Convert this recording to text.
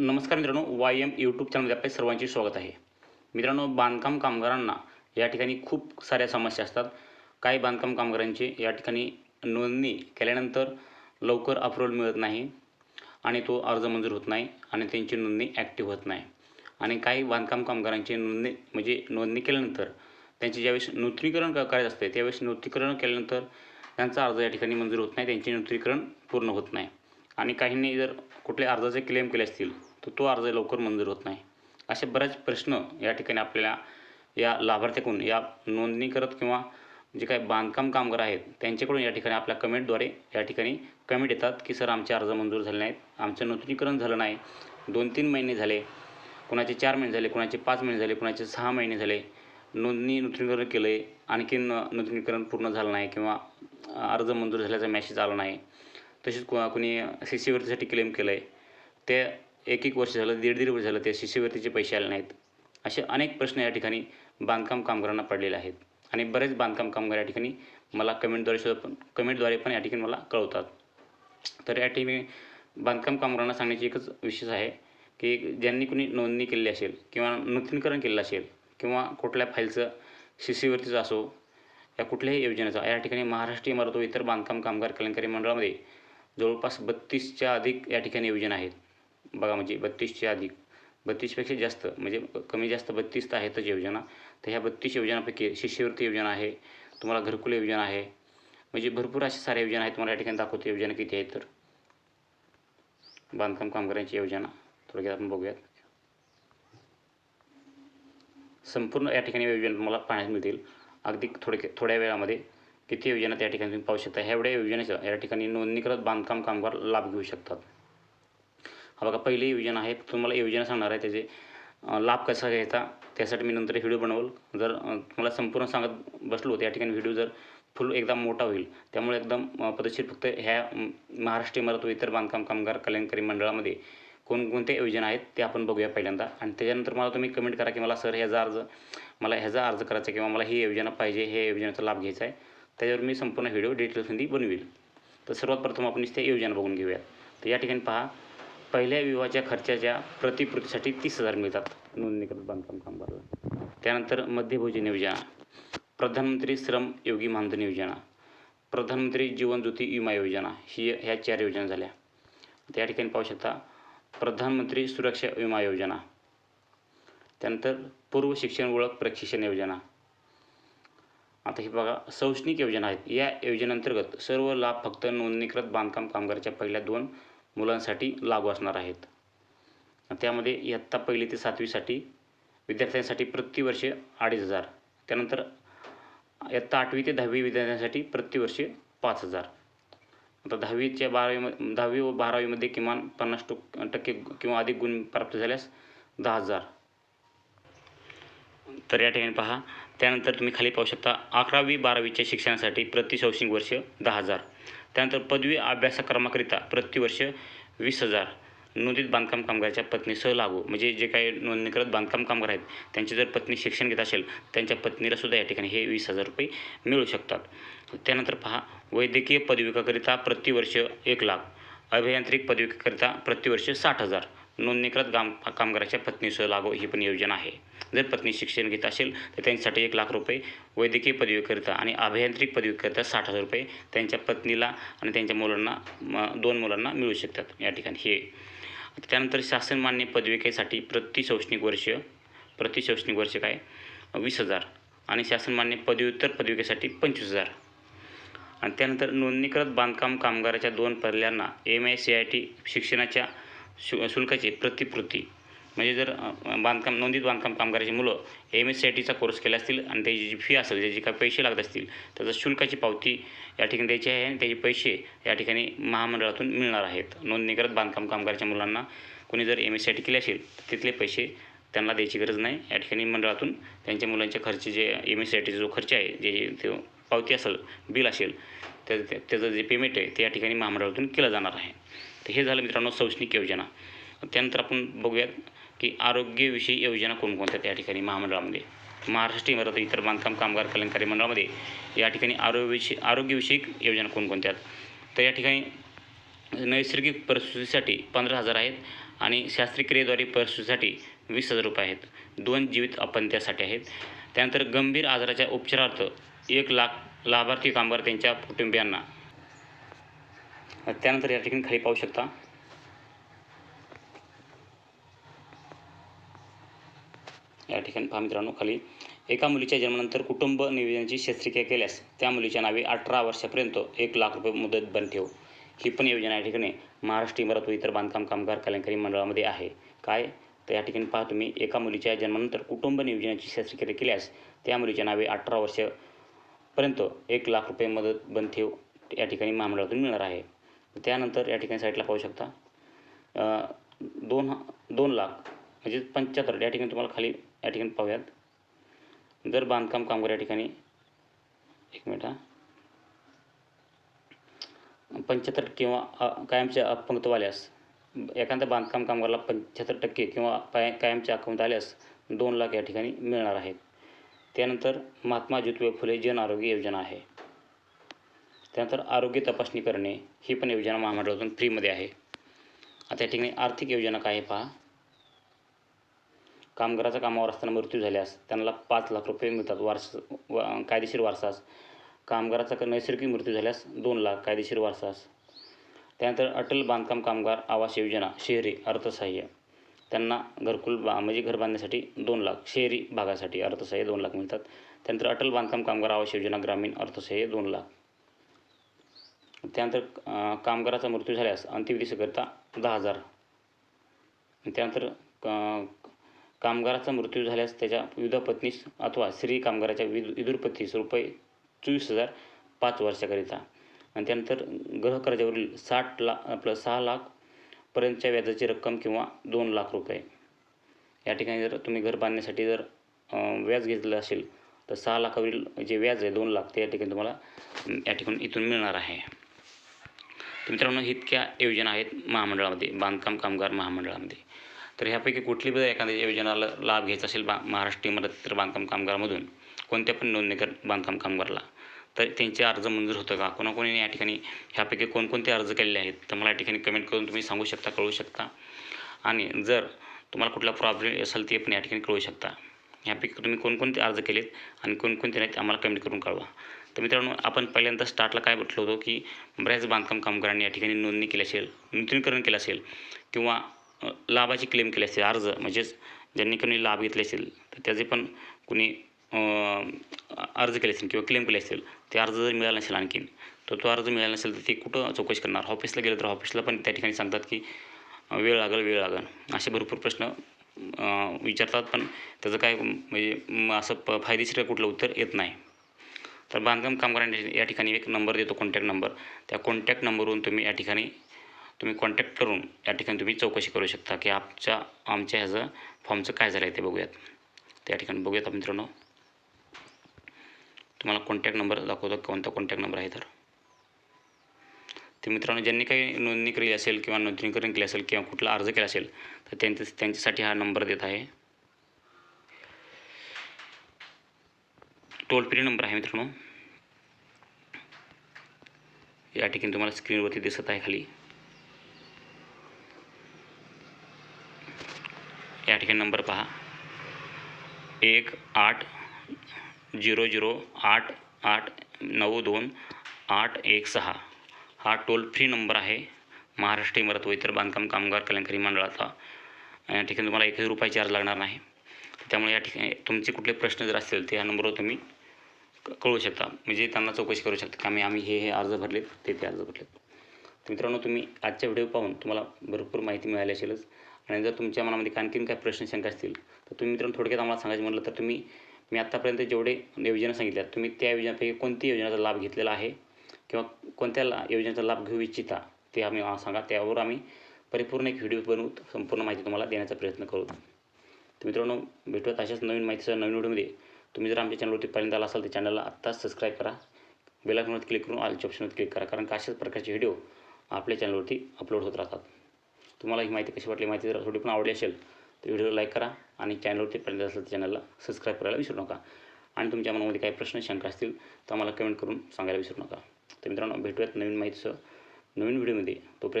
नमस्कार मित्रांनो Y M YouTube चॅनलमध्ये आपले सर्वांचे स्वागत आहे. मित्रांनो बांधकाम कामगारांना या ठिकाणी खूप साऱ्या समस्या असतात. काही बांधकाम कामगारांची या ठिकाणी नोंदणी केल्यानंतर लवकर अप्रूवल मिळत नाही आणि तो अर्ज मंजूर होत नाही आणि त्यांची नोंदणी ॲक्टिव्ह होत नाही. आणि काही बांधकाम कामगारांची नोंदणी म्हणजे नोंदणी केल्यानंतर त्यांचे ज्यावेळेस नूतनीकरण करायचं असते त्यावेळेस नूतनीकरण केल्यानंतर त्यांचा अर्ज या ठिकाणी मंजूर होत नाही त्यांचे नूतनीकरण पूर्ण होत नाही. आणि काहींनी जर कुठल्या अर्जाचे क्लेम केले असतील तर तो अर्ज लवकर मंजूर होत नाही. असे बरेच प्रश्न या ठिकाणी आपल्याला या लाभार्थ्याकडून या नोंदणी करत किंवा जे काही बांधकाम कामगार आहेत त्यांच्याकडून या ठिकाणी आपल्या कमेंटद्वारे या ठिकाणी कमेंट येतात की सर आमचे अर्ज मंजूर झाले नाहीत. आमचं नूतनीकरण झालं नाही. दोन तीन महिने झाले. कुणाचे चार महिने झाले कुणाचे पाच महिने झाले कुणाचे सहा महिने झाले. नोंदणी नूतनीकरण केलं आहे आणखीन नूतनीकरण पूर्ण झालं नाही किंवा अर्ज मंजूर झाल्याचा मॅसेज आला नाही. तसेच कुणी सी सी वरतीसाठी क्लेम केलं आहे ते एक एक वर्ष झालं दीड दीड वर्ष झालं ते शिष्यवृत्तीचे पैसे आले नाहीत. असे अनेक प्रश्न या ठिकाणी बांधकाम कामगारांना पडलेले आहेत. आणि बरेच बांधकाम कामगार या ठिकाणी मला कमेंटद्वारे सुद्धा पण कमेंटद्वारे पण या ठिकाणी मला कळवतात. तर या ठिकाणी बांधकाम कामगारांना सांगण्याची एकच विशेष आहे की ज्यांनी कुणी नोंदणी केलेली असेल किंवा नूतनीकरण केलेलं असेल किंवा कुठल्या फाईलचं शिष्यवृत्तीचं असो या कुठल्याही योजनेचा या ठिकाणी महाराष्ट्र इमारत व इतर बांधकाम कामगार कल्याणकारी मंडळामध्ये जवळपास बत्तीसच्या अधिक या ठिकाणी योजना आहेत. बघा म्हणजे बत्तीसच्या अधिक बत्तीसपेक्षा जास्त म्हणजे कमी जास्त बत्तीस तर आहेतच योजना. तर ह्या बत्तीस योजनापैकी शिष्यवृत्ती योजना आहे तुम्हाला घरकुल योजना आहे म्हणजे भरपूर अशा साऱ्या योजना आहेत तुम्हाला या ठिकाणी दाखवते योजना किती आहेत तर. बांधकाम कामगारांची योजना थोडक्यात आपण बघूयात. संपूर्ण या ठिकाणी योजना तुम्हाला पाहण्यास मिळतील. अगदी थोडक्या थोड्या वेळामध्ये किती योजना त्या ठिकाणी तुम्ही पाहू शकता. ह्या एवढ्या योजनेचा या ठिकाणी नोंदणीकृत बांधकाम कामगार लाभ घेऊ शकतात. हा बघा पहिली योजना आहे तुम्हाला योजना सांगणार आहे त्याचे. लाभ कसा घ्यायचा त्यासाठी मी नंतर व्हिडिओ बनवल. जर तुम्हाला संपूर्ण सांगत बसलो त्या या ठिकाणी व्हिडिओ जर फुल एकदम मोठा होईल त्यामुळे एकदम पद्धतशीर फक्त ह्या अं, महाराष्ट्र इमारत व इतर बांधकाम कामगार कल्याणकारी मंडळामध्ये कोणकोणत्या योजना आहेत ते आपण बघूया पहिल्यांदा. आणि त्याच्यानंतर मला तुम्ही कमेंट करा की मला सर ह्याचा अर्ज मला ह्याचा अर्ज करायचा आहे किंवा मला ही योजना पाहिजे हे योजनेचा लाभ घ्यायचा आहे. त्याच्यावर मी संपूर्ण व्हिडिओ डिटेल्समध्ये बनवेल. तर सर्वात प्रथम आपण त्या योजना बघून घेऊया. तर या ठिकाणी पहा पहिल्या विवाहाच्या खर्चाच्या प्रतिपूर्तीसाठी तीस हजार मिळतात नोंदणीकृत बांधकाम कामगारला. त्यानंतर मध्यभोजन योजना प्रधानमंत्री श्रम योगी मानधन योजना प्रधानमंत्री जीवन ज्योती विमा योजना ही ह्या चार योजना झाल्या. त्या ठिकाणी पाहू शकता प्रधानमंत्री सुरक्षा विमा योजना त्यानंतर पूर्व शिक्षण ओळख प्रशिक्षण योजना. आता ही बघा शैक्षणिक योजना आहेत. या योजनेअंतर्गत सर्व लाभ फक्त नोंदणीकृत बांधकाम कामगाराच्या पहिल्या दोन मुलांसाठी लागू असणार आहेत. त्यामध्ये इयत्ता पहिली ते सातवीसाठी विद्यार्थ्यांसाठी प्रतिवर्ष अडीच हजार. त्यानंतर इयत्ता आठवी ते दहावी विद्यार्थ्यांसाठी प्रतिवर्ष पाच हजार. आता दहावीच्या बारावी दहावी व बारावीमध्ये किमान पन्नास टक्क टक्के किंवा अधिक गुण प्राप्त झाल्यास दहा हजार. तर या ठिकाणी पहा. त्यानंतर तुम्ही खाली पाहू शकता अकरावी बारावीच्या शिक्षणासाठी प्रति शैक्षणिक वर्ष दहा हजार. त्यानंतर पदवी अभ्यासक्रमाकरिता प्रतिवर्ष वीस हजार नोंदित बांधकाम कामगाराच्या पत्नीसह लागू. म्हणजे जे काही नोंदणीकृत बांधकाम कामगार आहेत त्यांची जर पत्नी शिक्षण घेत असेल त्यांच्या पत्नीला सुद्धा या ठिकाणी हे वीस हजार रुपये मिळू शकतात. त्यानंतर पहा वैद्यकीय पदविकाकरिता प्रतिवर्ष एक लाख. अभियांत्रिक पदविकाकरिता प्रतिवर्ष साठ हजार. नोंदणीकृत काम कामगाराच्या पत्नीसह लागू ही पण योजना आहे. जर पत्नी शिक्षण घेत असेल तर त्यांच्यासाठी एक लाख रुपये वैद्यकीय पदवीकरिता आणि अभियांत्रिक पदवीकरिता साठ हजार रुपये त्यांच्या पत्नीला आणि त्यांच्या मुलांना दोन मुलांना मिळू शकतात या ठिकाणी. हे. त्यानंतर शासनमान्य पदविकेसाठी प्रति शैक्षणिक वर्ष प्रति शैक्षणिक वर्ष काय? वीस हजार. आणि शासनमान्य पदव्युत्तर पदविकेसाठी पंचवीस हजार. आणि त्यानंतर नोंदणीकृत बांधकाम कामगाराच्या दोन पर्यायांना M I C I T शिक्षणाच्या शु शुल्काची प्रतिपूर्ती म्हणजे जर बांधकाम नोंदीत बांधकाम कामगाराची मुलं एम एस सी आय टीचा कोर्स केला असतील आणि त्याची जी फी असेल त्याचे काही पैसे लागत असतील त्याचं शुल्काची पावती या ठिकाणी द्यायची आहे आणि त्याचे पैसे या ठिकाणी महामंडळातून मिळणार आहेत. नोंदणीकृत बांधकाम कामगाराच्या मुलांना कोणी जर M S C I T केली असेल तर तिथले पैसे त्यांना द्यायची गरज नाही. या ठिकाणी मंडळातून त्यांच्या मुलांच्या खर्च जे एम एस सी आय टीचा जो खर्च आहे जे ते पावती असेल बिल असेल तर त्याचं जे पेमेंट आहे ते या ठिकाणी महामंडळातून केलं जाणार आहे. तर हे झालं मित्रांनो शैक्षणिक योजना. त्यानंतर आपण बघूयात की आरोग्यविषयी योजना कोणकोणत्या आहेत या ठिकाणी महामंडळामध्ये? महाराष्ट्र इमारत इतर बांधकाम कामगार कल्याणकारी मंडळामध्ये या ठिकाणी आरोग्यविषयी आरोग्यविषयक योजना कोणकोणत्या आहेत? तर या ठिकाणी नैसर्गिक परिस्थितीसाठी पंधरा हजार आहेत आणि शास्त्रीय क्रियेद्वारे परिस्थितीसाठी वीस हजार रुपये आहेत. दोन जीवित अपंत्यासाठी आहेत. त्यानंतर गंभीर आजाराच्या उपचारार्थ एक लाख लाभार्थी कामगार त्यांच्या कुटुंबियांना. त्यानंतर या ठिकाणी खाली पाहू शकता या ठिकाणी पहा मित्रांनो खाली एका मुलीच्या जन्मानंतर कुटुंब नियोजनाची शस्त्रक्रिया केल्यास त्या मुलीच्या नावे अठरा वर्षापर्यंत एक लाख रुपये मुदत बंद ठेव. ही पण योजना या ठिकाणी महाराष्ट्र इमारत व इतर बांधकाम कामगार कल्याणकारी मंडळामध्ये आहे. काय? तर या ठिकाणी पहा तुम्ही एका मुलीच्या जन्मानंतर कुटुंब नियोजनाची शस्त्रक्रिया केल्यास त्या मुलीच्या नावे अठरा वर्षपर्यंत एक लाख रुपये मदत बंद ठेव या ठिकाणी महामंडळातून मिळणार आहे. त्यानंतर या ठिकाणी साईडला पाहू शकता दोन दोन लाख म्हणजे पंच्याहत्तर या ठिकाणी तुम्हाला खाली या ठिकाणी पाहूयात. जर बांधकाम कामगार या ठिकाणी एक मिनिट हा. पंच्याहत्तर किंवा कायमचे अपंगत्व आल्यास एखाद्या बांधकाम कामगाराला पंच्याहत्तर टक्के किंवा पाय कायमचे अकाउंट आल्यास दोन लाख या ठिकाणी मिळणार आहेत. त्यानंतर महात्मा ज्योतिबा फुले जन आरोग्य योजना आहे. त्यानंतर आरोग्य तपासणी करणे ही पण योजना महामंडळातून फ्रीमध्ये आहे. आता या ठिकाणी आर्थिक योजना काय आहे पहा. कामगाराचा कामावर असताना मृत्यू झाल्यास त्यांना पाच लाख रुपये मिळतात वारस व कायदेशीर वारसास. कामगाराचा क- नैसर्गिक मृत्यू झाल्यास दोन लाख कायदेशीर वारसास. त्यानंतर अटल बांधकाम कामगार आवास योजना शहरी अर्थसहाय्य. त्यांना घरकुल बा म्हणजे घर बांधण्यासाठी दोन लाख शहरी भागासाठी अर्थसहाय्य दोन लाख मिळतात. त्यानंतर अटल बांधकाम कामगार आवास योजना ग्रामीण अर्थसहाय्य दोन लाख. त्यानंतर कामगाराचा मृत्यू झाल्यास अंत्यविधीकरिता दहा हजार. त्यानंतर क- कामगाराचा मृत्यू झाल्यास त्याच्या विधवा पत्नीस अथवा स्त्री कामगाराच्या विध विदुरपतीस रुपये चोवीस हजार पाच वर्षाकरिता. आणि त्यानंतर गृहकर्जावरील साठ लाख आपलं सहा लाख पर्यंतच्या व्याजाची रक्कम किंवा दोन लाख रुपये. या ठिकाणी जर तुम्ही घर बांधण्यासाठी जर व्याज घेतलं असेल तर सहा लाखावरील जे व्याज आहे दोन लाख ते या ठिकाणी तुम्हाला या ठिकाणी इथून मिळणार आहे. तर मित्रांनो इतक्या योजना आहेत महामंडळामध्ये बांधकाम कामगार महामंडळामध्ये. तर ह्यापैकी कुठली पण एखाद्या योजनाला लाभ घ्यायचा असेल बा महाराष्ट्रीय इमारत बांधकाम कामगारामधून. कोणत्या पण नोंदणीकर बांधकाम कामगारला. तर त्यांचे अर्ज मंजूर होतं का? कोणाकोणी या ठिकाणी ह्यापैकी कोणकोणते अर्ज केलेले आहेत? तर मला या ठिकाणी कमेंट करून तुम्ही सांगू शकता कळवू शकता. आणि जर तुम्हाला कुठला प्रॉब्लेम असेल ते पण या ठिकाणी कळू शकता. ह्यापैकी तुम्ही कोणकोणते अर्ज केलेत आणि कोणकोणते नाहीत आम्हाला कमेंट करून कळवा. तर मित्रांनो आपण पहिल्यांदा स्टार्टला काय म्हटलं होतो की बऱ्याच बांधकाम कामगारांनी या ठिकाणी नोंदणी केली असेल नूतनीकरण केलं असेल किंवा लाभाची क्लेम केली असेल अर्ज म्हणजेच ज्यांनी कोणी लाभ घेतले असेल तर त्याचे पण कुणी अर्ज केले असेल किंवा क्लेम केले असेल ते अर्ज जर मिळाला नसेल आणखीन तर तो अर्ज मिळाला नसेल तर ते कुठं चौकशी करणार? ऑफिसला गेलं तर ऑफिसला पण त्या ठिकाणी सांगतात की वेळ लागेल वेळ लागेल असे भरपूर प्रश्न विचारतात पण त्याचं काय म्हणजे असं प फायदेशीर कुठलं उत्तर येत नाही. तर बांधकाम कामगारांनी या ठिकाणी एक नंबर देतो कॉन्टॅक्ट नंबर त्या कॉन्टॅक्ट नंबरवरून तुम्ही या ठिकाणी तुम्ही कॉन्टॅक्ट करून या ठिकाणी तुम्ही चौकशी करू शकता की आमच्या आमच्या ह्याचं फॉर्मचं काय झालं आहे ते बघूयात. त्या ठिकाणी बघूयात आपण मित्रांनो. तुम्हाला कॉन्टॅक्ट नंबर दाखवतो कोणता कॉन्टॅक्ट नंबर आहे तर. ते मित्रांनो ज्यांनी काही नोंदणी केली असेल किंवा नोंदणीकरण केली असेल किंवा कुठला अर्ज केला असेल तर त्यांच्या त्यांच्यासाठी हा नंबर देत आहे. टोल फ्री नंबर आहे मित्रांनो. या ठिकाणी तुम्हाला स्क्रीनवरती दिसत आहे खाली. या ठिकाणी नंबर पहा. एक आठ झिरो झिरो आठ आठ नऊ दोन आठ एक सहा. हा टोल फ्री नंबर आहे महाराष्ट्र इमारत व इतर बांधकाम कामगार कल्याणकारी मंडळाचा. या ठिकाणी तुम्हाला एकही रुपये चार्ज लागणार नाही. त्यामुळे या ठिकाणी तुमचे कुठले प्रश्न जर असतील ते ह्या नंबरवर तुम्ही क- कळवू शकता. म्हणजे त्यांना चौकशी करू शकता की आम्ही आम्ही हे हे अर्ज भरलेत ते ते अर्ज भरलेत. मित्रांनो तुम्ही आजच्या व्हिडिओ पाहून तुम्हाला भरपूर माहिती मिळाली असेलच. आणि जर तुमच्या मनामध्ये आणखीन काही प्रश्न शंका असतील तर तुम्ही मित्रांनो थोडक्यात आम्हाला सांगायचं म्हटलं तर तुम्ही मी आत्तापर्यंत जेवढे योजना सांगितल्या तुम्ही त्या योजनापैकी कोणती योजनेचा लाभ घेतलेला आहे? किंवा कोणत्या ला योजनेचा लाभ घेऊ इच्छिता? ते आम्ही सांगा. त्यावर आम्ही परिपूर्ण एक व्हिडिओ बनवू संपूर्ण माहिती तुम्हाला देण्याचा प्रयत्न करू. तर मित्रांनो भेटूयात अशाच नवीन माहितीसह नवीन व्हिडिओमध्ये. तुम्ही जर आमच्या चॅनलवरती पहिल्यांदा आला असाल तर चॅनलला आत्ताच सबस्क्राईब करा. बेल क्लिक करून ऑलच्या ऑप्शनवर क्लिक करा. कारण का अशाच प्रकारचे व्हिडिओ आपल्या चॅनलवरती अपलोड होत राहतात. तुम्हाला ही माहिती कशी वाटली माहिती जर थोडी पण आवडली असेल तर व्हिडिओला लाईक करा आणि चॅनलवरती पहिल्यांदा असेल तर चॅनलला सबस्क्राईब करायला विसरू नका. आणि तुमच्या मनामध्ये काही प्रश्न शंका असतील तर आम्हाला कमेंट करून सांगायला विसरू नका. तर मित्रांनो भेटूयात नवीन माहितीसह नवीन व्हिडिओमध्ये. तोपर्यंत